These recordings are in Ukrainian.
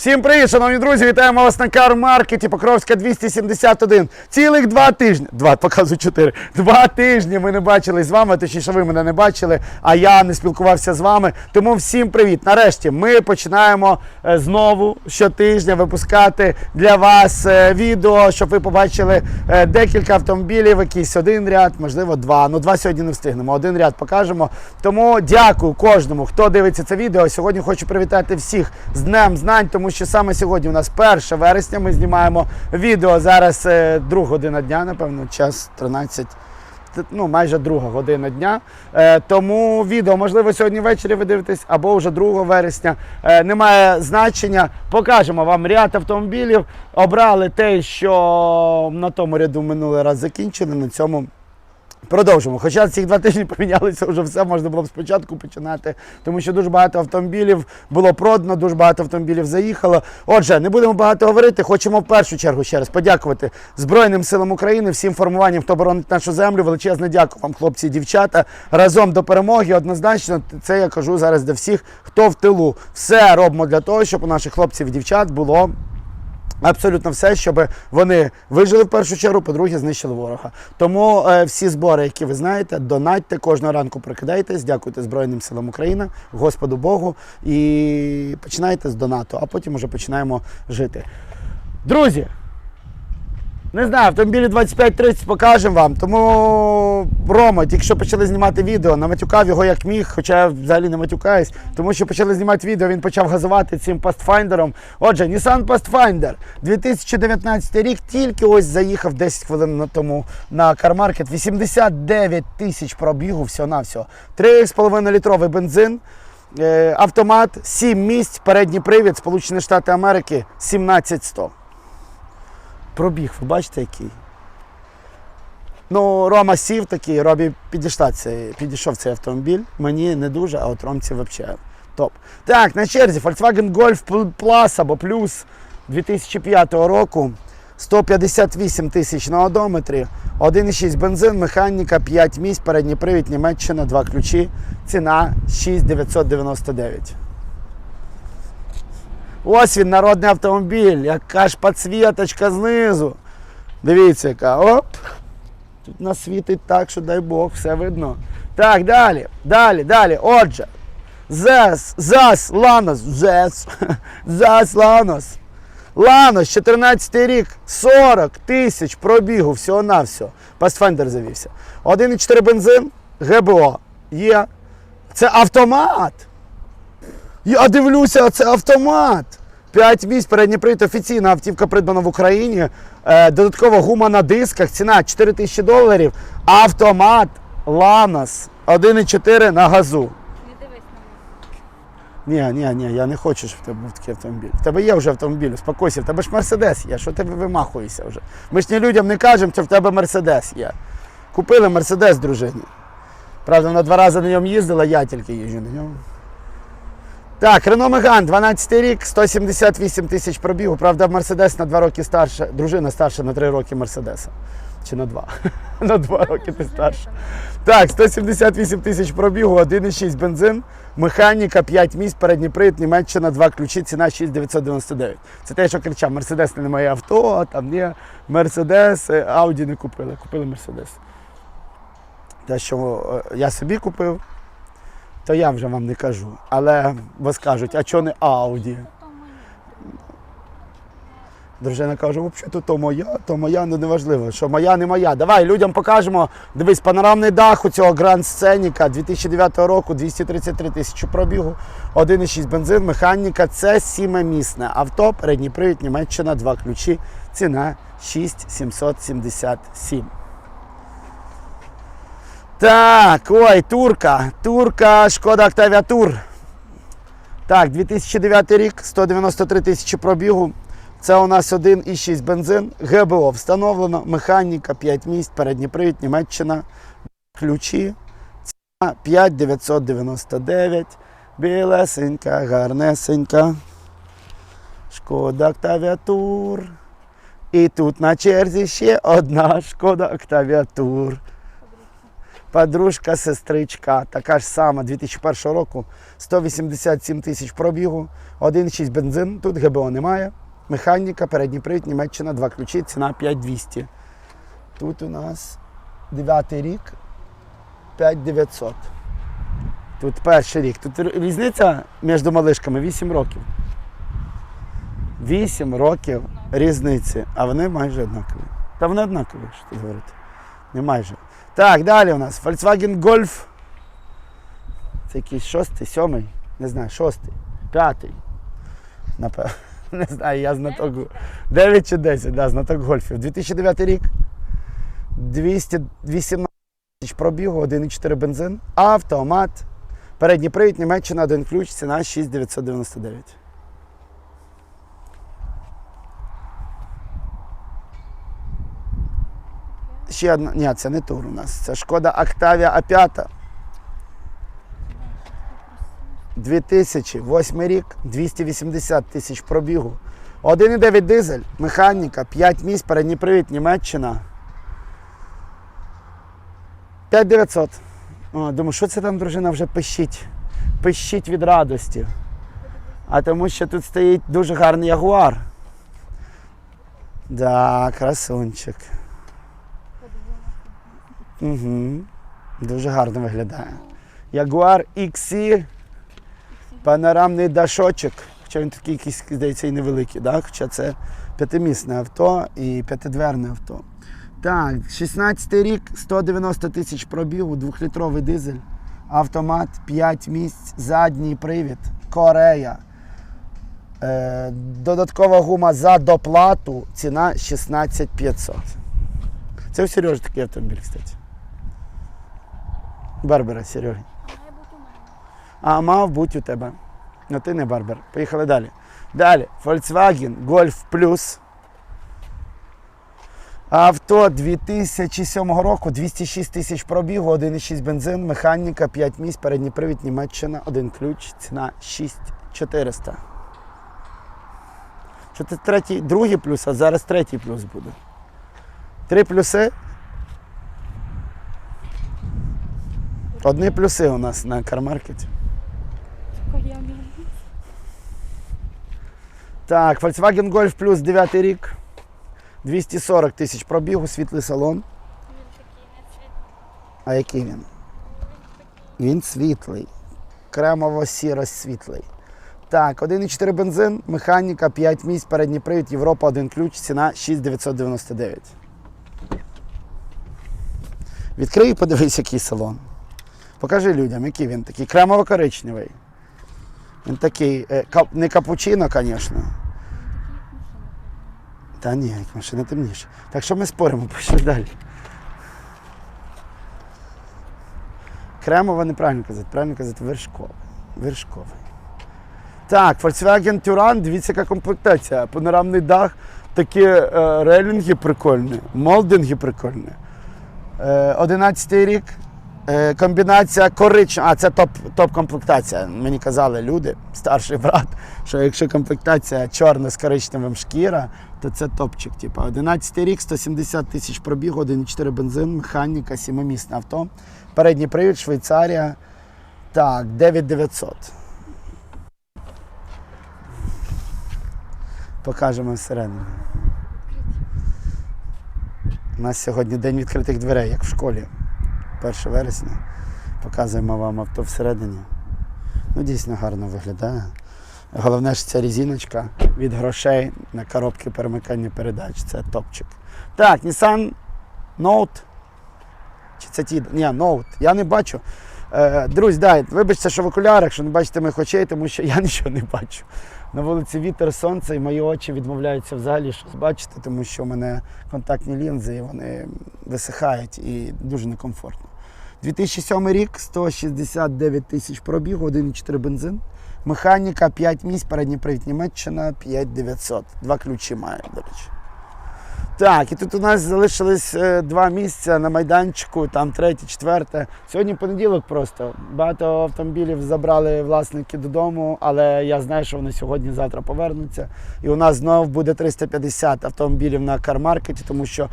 Всім привіт, шановні друзі! Вітаємо вас на Кар-маркеті Покровська 271. Цілих два тижні. Два, показую чотири. Два тижні ми не бачили з вами, точніше, ви мене не бачили, а я не спілкувався з вами. Тому всім привіт. Нарешті ми починаємо е, знову щотижня випускати для вас е, відео, щоб ви побачили е, декілька автомобілів, якийсь один ряд, можливо, два. Ну, два сьогодні не встигнемо. Один ряд покажемо. Тому дякую кожному, хто дивиться це відео. Сьогодні хочу привітати всіх з Днем Знань, тому що саме сьогодні у нас 1 вересня. Ми знімаємо відео. Зараз е, друга година дня, напевно, час 13. Ну, майже друга година дня. Е, тому відео, можливо, сьогодні ввечері ви дивитесь, або вже 2 вересня. Е, немає значення. Покажемо вам ряд автомобілів. Обрали те, що на тому ряду минулий раз закінчили. На цьому Продовжимо. Хоча ці два тижні помінялися вже все, можна було б спочатку починати, тому що дуже багато автомобілів було продано, дуже багато автомобілів заїхало. Отже, не будемо багато говорити. Хочемо в першу чергу ще раз подякувати Збройним силам України, всім формуванням, хто боронить нашу землю. Величезне дякую вам, хлопці і дівчата. Разом до перемоги. Однозначно, це я кажу зараз для всіх, хто в тилу. Все робимо для того, щоб у наших хлопців і дівчат було. Абсолютно все, щоб вони вижили в першу чергу, по-друге, знищили ворога. Тому е, всі збори, які ви знаєте, донатьте кожного ранку прокидайтесь, дякуйте Збройним силам України, Господу Богу, і починайте з донату, а потім вже починаємо жити. Друзі, не знаю, автомобілі 25-30 покажемо вам. Тому Рома, тільки що почали знімати відео, наматюкав його як міг, хоча я взагалі не матюкаюсь, тому що почали знімати відео, він почав газувати цим Pathfinder. Отже, Nissan Pathfinder 2019 рік тільки ось заїхав 10 хвилин на тому на кармаркет. 89 тисяч пробігу всього-навсього. 3,5 літровий бензин. е, Автомат, 7 місць, передній привід, Сполучені Штати Америки, 17100. Пробіг, ви бачите, який? Ну, Рома сів такий, Робі цей, підійшов цей автомобіль. Мені не дуже, а от Ромці взагалі топ. Так, на черзі Volkswagen Golf Plus або Plus 2005 року. 158 тисяч на одометрі, 1,6 бензин, механіка, 5 місць, передній привід, Німеччина, 2 ключі. Ціна 6999. Ось він, народний автомобіль, яка ж підсвіточка знизу. Дивіться, яка. Оп. Тут нас світить так, що дай Бог, все видно. Так, далі, далі, далі. Отже. ЗЕС, ЗАС, Ланос, ЗЕС, ЗАС, Ланос. Ланос, 14 рік, 40 тисяч пробігу, всього-навсього. Pathfinder завівся. 1,4 бензин, ГБО. Є. Це автомат. Я дивлюся, це автомат. 5 місць, передній привід, офіційна автівка придбана в Україні. Е, додаткова гума на дисках, ціна 4 тисячі доларів. Автомат Ланос 1,4 на газу. Не дивись на мене. Ні, ні, ні, я не хочу, щоб в тебе був такий автомобіль. В тебе є вже автомобіль, успокойся, в тебе ж мерседес є, що ти вимахуєшся вже. Ми ж ні людям не кажемо, що в тебе мерседес є. Купили мерседес дружині. Правда, вона два рази на ньому їздила, я тільки їжджу на ньому. Так, Рено Меган, 12 рік, 178 тисяч пробігу. Правда, Мерседес на 2 роки старша, дружина старша на 3 роки Мерседеса. Чи на 2? на 2 роки ти старша. Так, 178 тисяч пробігу, 1,6 бензин, механіка, 5 місць, передній привід, Німеччина, 2 ключі, ціна 6,999. Це те, що кричав, Мерседес не моє авто, там є Мерседес, е, Ауді не купили, купили Мерседес. Те, що е, я собі купив, то я вже вам не кажу. Але ви скажуть, а чого не Ауді? Дружина каже, взагалі то моя, то моя, ну неважливо, що моя, не моя. Давай людям покажемо. Дивись, панорамний дах у цього Гранд Сценіка 2009 року, 233 тисячі пробігу, 1,6 бензин, механіка. Це сімимісне авто, передній привід, Німеччина, два ключі, ціна 6777. Так, ой, турка. Турка, шкода Octavia Тур. Так, 2009 рік, 193 тисячі пробігу. Це у нас 1,6 бензин, ГБО встановлено, механіка, 5 місць, передній привід, Німеччина, ключі. Ціна 5999. Білесенька, гарнесенька. Шкода Octavia Tour. І тут на черзі ще одна шкода Octavia Tour. Подружка, сестричка, така ж сама 2001 року, 187 тисяч пробігу, 1,6 бензин, тут ГБО немає. Механіка, передній привід, Німеччина, два ключі, ціна 5200. Тут у нас 9 рік, 5900. Тут перший рік. Тут різниця між малишками 8 років. 8 років різниці, а вони майже однакові. Та вони однакові, що тут говорити. Не майже. Так, далі у нас Volkswagen Golf. Це якийсь шостий, сьомий, не знаю, шостий, п'ятий. Напевно. Не знаю, я знаток. 9 чи 10, да, знаток гольфів. 2009 рік. 218 тисяч пробігу, 1,4 бензин, автомат. Передній привід, Німеччина, один ключ, ціна 6999. Ще одна. Ні, це не тур у нас. Це шкода Octavia A5. 2008 рік, 280 тисяч пробігу. 1,9 дизель, механіка, 5 місць, передній привід, Німеччина. 5900. О, думаю, що це там дружина вже пищить? Пищить від радості. А тому що тут стоїть дуже гарний ягуар. Да, красунчик. Угу. Дуже гарно виглядає. Ягуар XC, панорамний дашочок. Хоча він такий якийсь, здається, і невеликий, да? хоча це п'ятимісне авто і п'ятидверне авто. Так, 16 рік, 190 тисяч пробігу, двохлітровий дизель, автомат, 5 місць, задній привід, Корея. Е, додаткова гума за доплату, ціна 16 500. Це у Сережі такий автомобіль, кстати. Барбера, Сереги. А мав бути у тебе. Ну ти не Барбер. Поїхали далі. Далі. Volkswagen Golf Plus. Авто 2007 року, 206 тисяч пробігу, 1,6 бензин, механіка, 5 місць, передній привід, Німеччина, один ключ, ціна 6400. Що це третій, другий плюс, а зараз третій плюс буде. Три плюси. Одні плюси у нас на кармаркеті. Так, Volkswagen Golf Plus 9 рік. 240 тисяч пробігу, світлий салон. А який він? Він світлий. Кремово-сіро світлий. Так, 1,4 бензин, механіка, 5 місць, передній привід, Європа, один ключ, ціна 6,999. Відкрий і подивись, який салон. Покажи людям, який він такий. Кремово-коричневий. Він такий, е, не капучино, звісно. Та ні, як машина темніша. Так що ми споримо, пішли далі. Кремова неправильно казати, правильно казати вершковий. Вершковий. Так, Volkswagen Touran, дивіться, яка комплектація. Панорамний дах, такі е, рейлінги прикольні, молдинги прикольні. Е, 11 рік. Е, комбінація коричнева. А, це топ, топ-комплектація. Мені казали люди, старший брат, що якщо комплектація чорна з коричневим шкіра, то це топчик. Типу. 11 рік, 170 тисяч пробігу, 1,4 бензин, механіка, сімимісне авто. Передній привід, Швейцарія. Так, 9900. Покажемо всередину. У нас сьогодні день відкритих дверей, як в школі. 1 вересня. Показуємо вам авто всередині. Ну, дійсно гарно виглядає. Головне ж ця резиночка від грошей на коробки перемикання передач. Це топчик. Так, Nissan Note. Чи це ті? Ні, Note. Я не бачу. Е, друзі, дай, вибачте, що в окулярах, що не бачите моїх очей, тому що я нічого не бачу. На вулиці вітер, сонце, і мої очі відмовляються взагалі щось бачити, тому що в мене контактні лінзи і вони висихають і дуже некомфортно. 2007 рік, 169 тисяч пробігу, 1,4 бензин. Механіка, 5 місць, передній привід Німеччина, 5900. Два ключі має, до речі. Так, і тут у нас залишились е, два місця на майданчику, там третє, четверте. Сьогодні понеділок просто. Багато автомобілів забрали власники додому, але я знаю, що вони сьогодні-завтра повернуться. І у нас знов буде 350 автомобілів на кармаркеті, тому що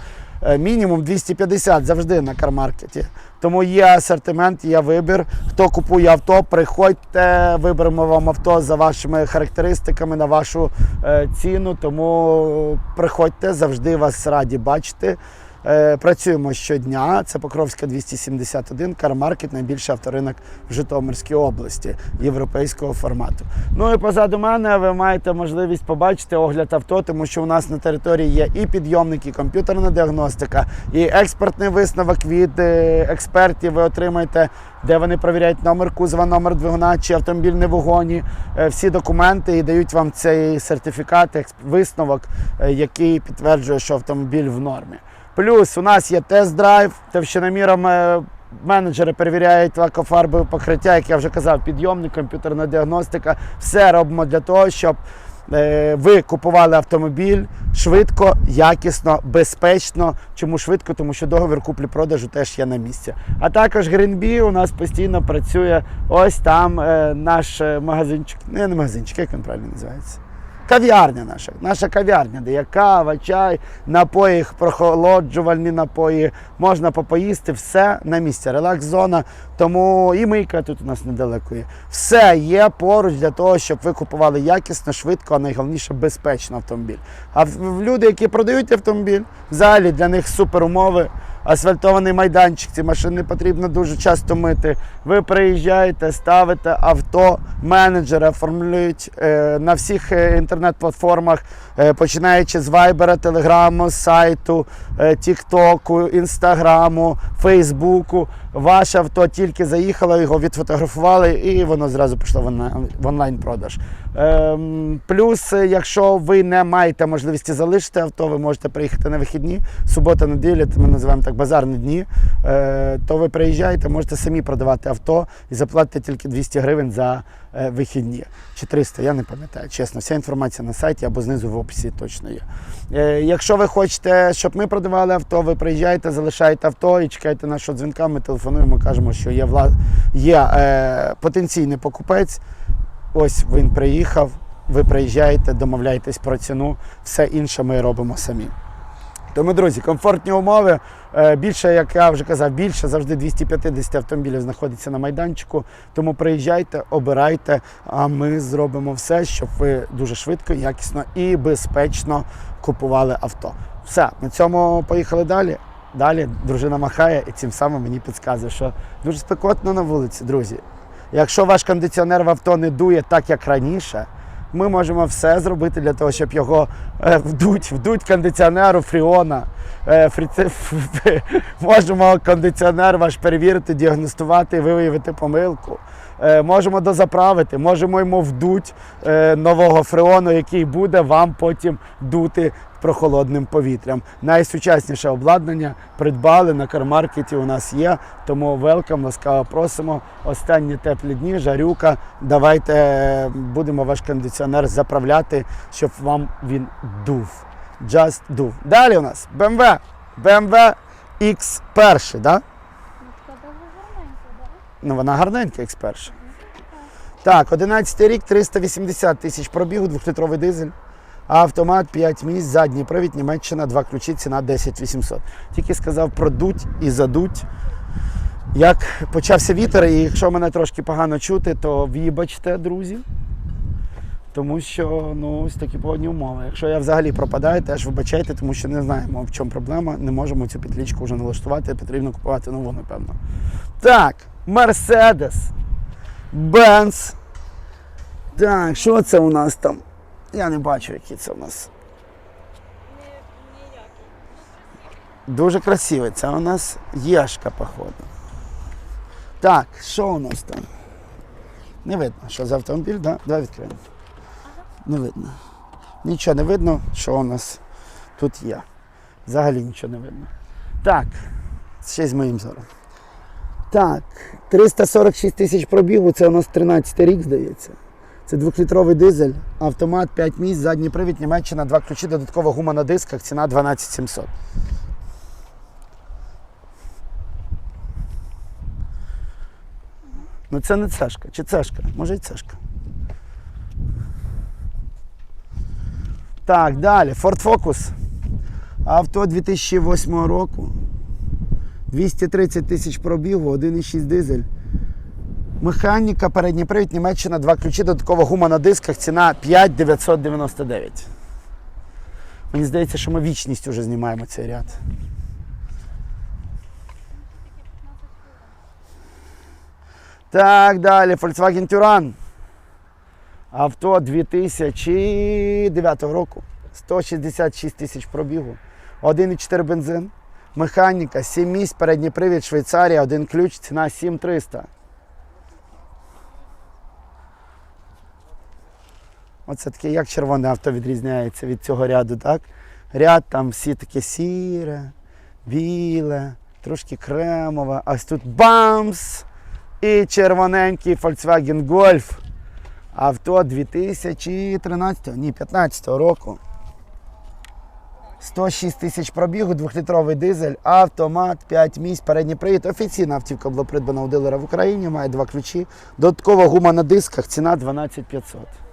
мінімум 250 завжди на кармаркеті. Тому є асортимент, є вибір. Хто купує авто, приходьте, виберемо вам авто за вашими характеристиками на вашу е, ціну. Тому приходьте, завжди вас раді бачити. Е, Працюємо щодня. Це Покровська 271, Кармаркет, найбільший авторинок в Житомирській області європейського формату. Ну і позаду мене ви маєте можливість побачити огляд авто, тому що у нас на території є і підйомник, і комп'ютерна діагностика, і експертний висновок від е, експертів. Ви отримаєте, де вони перевіряють номер кузова, номер двигуна, чи автомобіль не в вогоні, е, всі документи і дають вам цей сертифікат, висновок, який підтверджує, що автомобіль в нормі. Плюс у нас є тест-драйв, товщиноміром е, менеджери перевіряють лакофарбове покриття, як я вже казав, підйомник, комп'ютерна діагностика. Все робимо для того, щоб е, ви купували автомобіль швидко, якісно, безпечно. Чому швидко? Тому що договір куплі-продажу теж є на місці. А також Greenbee у нас постійно працює ось там е, наш магазинчик. Не, не магазинчик, як він правильно називається? Кав'ярня наша, наша кав'ярня, де є кава, чай, напої, прохолоджувальні напої, можна попоїсти, все на місці. Релакс-зона, тому і мийка тут у нас недалеко є. Все є поруч для того, щоб ви купували якісно, швидко, а найголовніше безпечно автомобіль. А люди, які продають автомобіль, взагалі для них супер умови. Асфальтований майданчик, ці машини потрібно дуже часто мити. Ви приїжджаєте, ставите авто, менеджери оформлюють е, на всіх е, інтернет-платформах, е, починаючи з Viber, Телеграму, сайту, е, Тіктоку, Інстаграму, Фейсбуку. Ваше авто тільки заїхало, його відфотографували, і воно зразу пішло в онлайн- в онлайн-продаж. Ем, плюс, якщо ви не маєте можливості залишити авто, ви можете приїхати на вихідні, субота, неділя, ми називаємо так базарні дні. Е, то ви приїжджаєте, можете самі продавати авто і заплатите тільки 200 гривень за вихідні. Чи 300, я не пам'ятаю. Чесно, вся інформація на сайті або знизу в описі точно є. Е, якщо ви хочете, щоб ми продавали авто, ви приїжджаєте, залишаєте авто і чекаєте нашого дзвінка, ми телефонуємо, кажемо, що є, вла... є е, потенційний покупець. Ось він приїхав, ви приїжджаєте, домовляєтесь про ціну, все інше ми робимо самі. Тому, друзі, комфортні умови. Е, Більше, як я вже казав, більше завжди 250 автомобілів знаходиться на майданчику. Тому приїжджайте, обирайте, а ми зробимо все, щоб ви дуже швидко, якісно і безпечно купували авто. Все, на цьому поїхали далі. Далі дружина махає і цим самим мені підказує, що дуже спекотно на вулиці, друзі. Якщо ваш кондиціонер в авто не дує так, як раніше, ми можемо все зробити для того, щоб його е, вдуть, вдуть кондиціонеру фріона. Е, фріце- ф- ф- можемо кондиціонер ваш перевірити, діагностувати, виявити помилку. Е, можемо дозаправити, можемо йому вдуть е, нового фреону, який буде вам потім дути прохолодним повітрям. Найсучасніше обладнання придбали на кармаркеті. У нас є. Тому велкам, ласкаво просимо. Останні теплі дні, жарюка. Давайте е, будемо ваш кондиціонер заправляти, щоб вам він дув. Just дув. Далі у нас BMW. BMW X1, да? Ну, така дуже гарненька, да? Ну, вона гарненька, X1. Так, 11 рік, 380 тисяч пробігу, двохлітровий дизель. Автомат 5 місць, задній привід, Німеччина, два ключі, ціна 10 800. Тільки сказав продуть і задуть. Як почався вітер, і якщо мене трошки погано чути, то вибачте, друзі. Тому що ну, ось такі погодні умови. Якщо я взагалі пропадаю, теж вибачайте, тому що не знаємо, в чому проблема. Не можемо цю петлічку вже налаштувати, потрібно купувати нову, напевно. Так, Мерседес. Бенц. Так, що це у нас там? Я не бачу, які це у нас. Дуже красивий. Це у нас Єшка, походу. Так, що у нас там? Не видно, що за автомобіль, да? Давай відкриємо. Не видно. Нічого не видно, що у нас тут є. Взагалі нічого не видно. Так, ще з моїм зором. Так, 346 тисяч пробігу, це у нас 13 рік, здається. Це двохлітровий дизель, автомат 5 місць, задній привід, Німеччина, два ключі, додаткова гума на дисках, ціна 12 700. Ну це не цешка, чи цешка? Може і цешка. Так, далі. Ford Focus. Авто 2008 року. 230 тисяч пробігу, 1,6 дизель. Механіка, передній привід, Німеччина, два ключі, додаткова гума на дисках, ціна 5999. Мені здається, що ми вічність уже знімаємо цей ряд. Так, далі. Volkswagen Touran. Авто 2009 року. 166 тисяч пробігу. 1,4 бензин. Механіка, 7 місць, передній привід, Швейцарія, один ключ, ціна 7300. Оце таке, як червоне авто відрізняється від цього ряду, так? Ряд там всі таке сіре, біле, трошки кремове. А ось тут бамс! І червоненький Volkswagen Golf. Авто 2013, ні, 15 року. 106 тисяч пробігу, 2-літровий дизель, автомат, 5 місць, передній привід. Офіційна автівка була придбана у дилера в Україні, має два ключі. Додаткова гума на дисках, ціна 12 500.